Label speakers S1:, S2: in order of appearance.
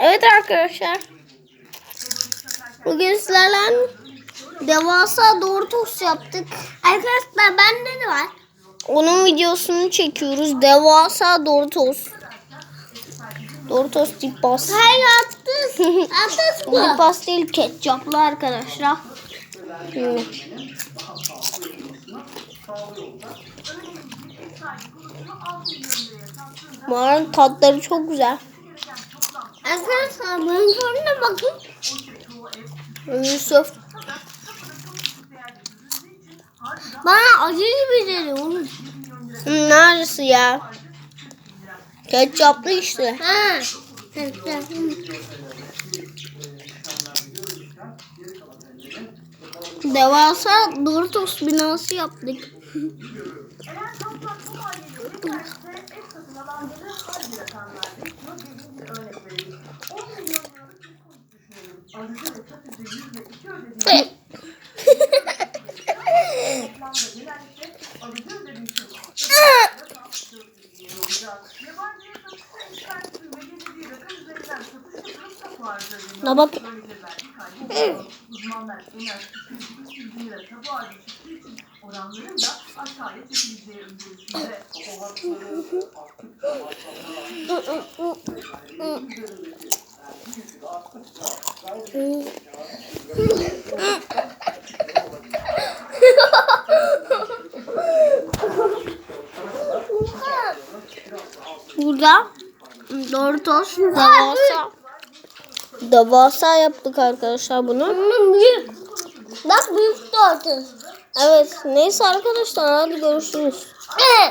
S1: Evet arkadaşlar. Bugün sizlerle devasa doğru tost yaptık.
S2: Arkadaşlar bende de var.
S1: Onun videosunu çekiyoruz. Devasa doğru tost. Doğru tost dip bas.
S2: Hayır. Attın
S1: Bu
S2: mı?
S1: pas değil ketçaplı arkadaşlar. Hmm. Bunların tatları çok güzel.
S2: Arkadaşlar bunun sonuna bakın.
S1: Yusuf.
S2: Bana acı gibi oğlum.
S1: Hmm, Neresi ya? Ketçaplı işte.
S2: Ha.
S1: Devasa Doritos binası yaptık. Na bak.
S3: Uzmanlar eğer küçük bir tabu haline çıktığı için oranların da aşağıya çekileceği öngörüsünde.
S1: Burada Doritos devasa. Devasa yaptık arkadaşlar bunu.
S2: Bak büyük dörtün.
S1: Evet neyse arkadaşlar hadi görüşürüz.